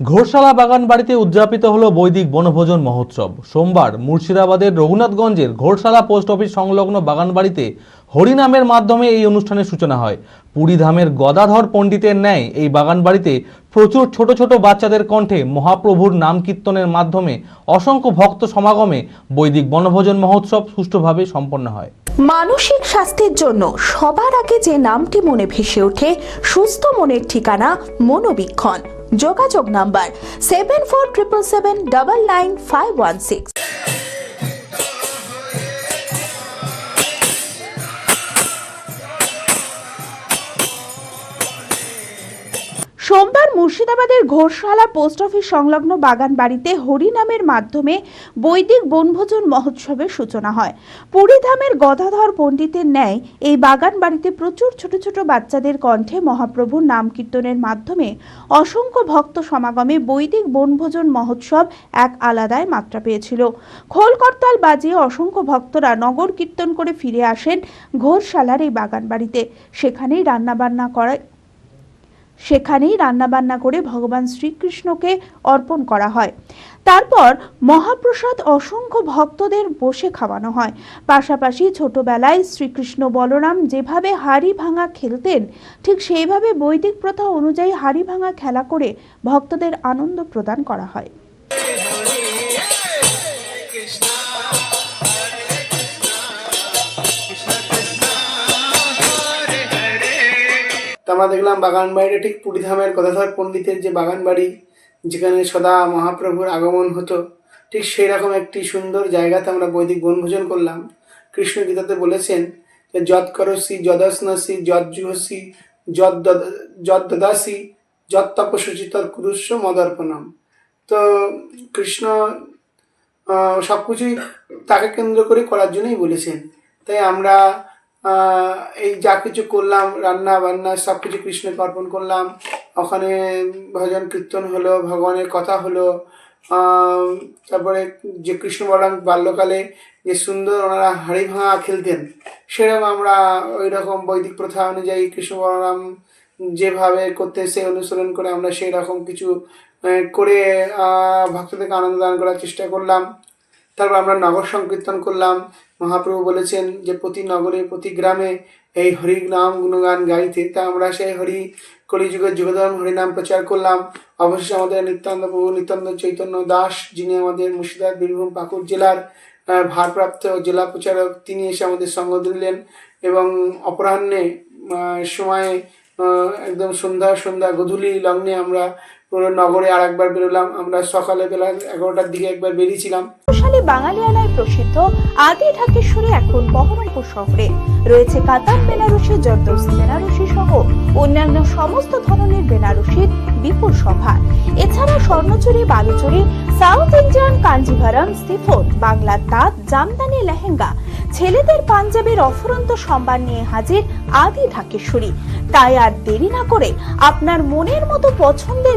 ঘোরশালা বাগান বাড়িতে উদযাপিত হলো বৈদিক বনভোজন মহোৎসব। সোমবার মুর্শিদাবাদের রঘুনাথগঞ্জের ঘোরশালা পোস্ট অফিস সংলগ্ন বাগান বাড়িতে হরিনামের মাধ্যমে এই অনুষ্ঠানের সূচনা হয়। পুরীধামের গদাধর পণ্ডিতের ন্যায় এই বাগান বাড়িতে প্রচুর ছোট ছোট বাচ্চাদের কণ্ঠে মহাপ্রভুর নাম কীর্তনের মাধ্যমে অসংখ্য ভক্ত সমাগমে বৈদিক বনভোজন মহোৎসব সুষ্ঠুভাবে সম্পন্ন হয়। মানসিক স্বাস্থ্যের জন্য সবার আগে যে নামটি মনে ভেসে ওঠে, সুস্থ মনের ঠিকানা মনোবীক্ষণ। যোগাযোগ number seven four triple seven double nine five one six সোমবার মুর্শিদাবাদের ঘোষশালা পোস্ট অফিস সংলগ্ন বাগান বাড়িতে হরিনামের মাধ্যমে বৈদিক বনভোজন মহোৎসবের সূচনা হয়। পুরীধামের গদাধর পণ্ডিতের ন্যায় এই বাগান বাড়িতে প্রচুর ছোট ছোট বাচ্চাদের কণ্ঠে মহাপ্রভুর নাম কীর্তনের মাধ্যমে অসংখ্য ভক্ত সমাগমে বৈদিক বনভোজন মহোৎসব এক আলাদায় মাত্রা পেয়েছিল। খোল করতাল বাজিয়ে অসংখ্য ভক্তরা নগর কীর্তন করে ফিরে আসেন ঘোষশালার এই বাগান বাড়িতে সেখানেই রান্নাবান্না করা সেখানেই রান্নাবান্না করে ভগবান শ্রীকৃষ্ণকে অর্পণ করা হয়। তারপর মহাপ্রসাদ অসংখ্য ভক্তদের বসে খাওয়ানো হয়। পাশাপাশি ছোটবেলায় শ্রীকৃষ্ণ বলরাম যেভাবে হাড়ি ভাঙা খেলতেন, ঠিক সেইভাবে বৈদিক প্রথা অনুযায়ী হাড়ি ভাঙা খেলা করে ভক্তদের আনন্দ প্রদান করা হয়। আমরা দেখলাম বাগান বাড়িটা ঠিক পুরীধামের গদাধর পণ্ডিতের যে বাগান বাড়ি, যেখানে সদা মহাপ্রভুর আগমন হতো, ঠিক সেই রকম একটি সুন্দর জায়গাতে আমরা বৈদিক বনভোজন করলাম। কৃষ্ণ গীতাতে বলেছেন যে, যৎ করসি যদস্নসি যৎ জুহসি, যৎ দদ- যৎ দদাসি, যৎ তৎ মদর্পণম। তো কৃষ্ণ সব কিছুই তাকে কেন্দ্র করে করার জন্যই বলেছেন। তাই আমরা এই যা কিছু করলাম, রান্না বান্না সব কিছু কৃষ্ণকে অর্পণ করলাম, ওখানে ভজন কীর্তন হলো, ভগবানের কথা হলো তারপরে যে কৃষ্ণ বলরাম বাল্যকালে যে সুন্দর ওনারা হাড়ি ভাঙা খেলতেন, সেরকম আমরা ওই রকম বৈদিক প্রথা অনুযায়ী কৃষ্ণ বলরাম যেভাবে করতে সে অনুসরণ করে আমরা সেই রকম কিছু করে ভক্তদেরকে আনন্দ দান করার চেষ্টা করলাম। তারপর আমরা নগর সংকীর্তন করলাম। মহাপ্রভু বলেছেন যে, প্রতি নগরে, প্রতি গ্রামে এই হরি নাম গুণগান গাইতে। তা আমরা সেই হরি কলিযুগের যুগধর্ম হরিনাম প্রচার করলাম। অবশেষে আমাদের নিত্যানন্দ প্রভু নিত্যানন্দ চৈতন্য দাস যিনি আমাদের মুর্শিদাবাদ, বীরভূম, পাকুড় জেলার ভারপ্রাপ্ত জেলা প্রচারক, তিনি এসে আমাদের সঙ্গ দিলেন এবং অপরাহ্নে সময়ে একদম সন্ধ্যা সন্ধ্যা গধূলি লগ্নে আমরা পুরো নগরে আর একবার বেরোলাম। আমরা সকালে বেলা এগারোটার দিকে একবার বেরিয়েছিলাম। প্রসিদ্ধ আদি ঢাকেশ্বরী এখন বহরমপুর শহরে। রয়েছে বেনারসি বেনারসি সহ অন্যান্য সমস্ত ধরনের বেনারসির বিপুল সম্ভার এছাড়া স্বর্ণচুরি, বালুচুরি, সাউথ ইন্ডিয়ান কাঞ্জিভারম বাংলার তাঁত, জামদানি, লেহেঙ্গা, ছেলেদের পাঞ্জাবের অফুরন্ত সম্মান নিয়ে হাজির আদি ঢাকেশ্বরী। তাই আর দেরি না করে আপনার মনের মতো পছন্দের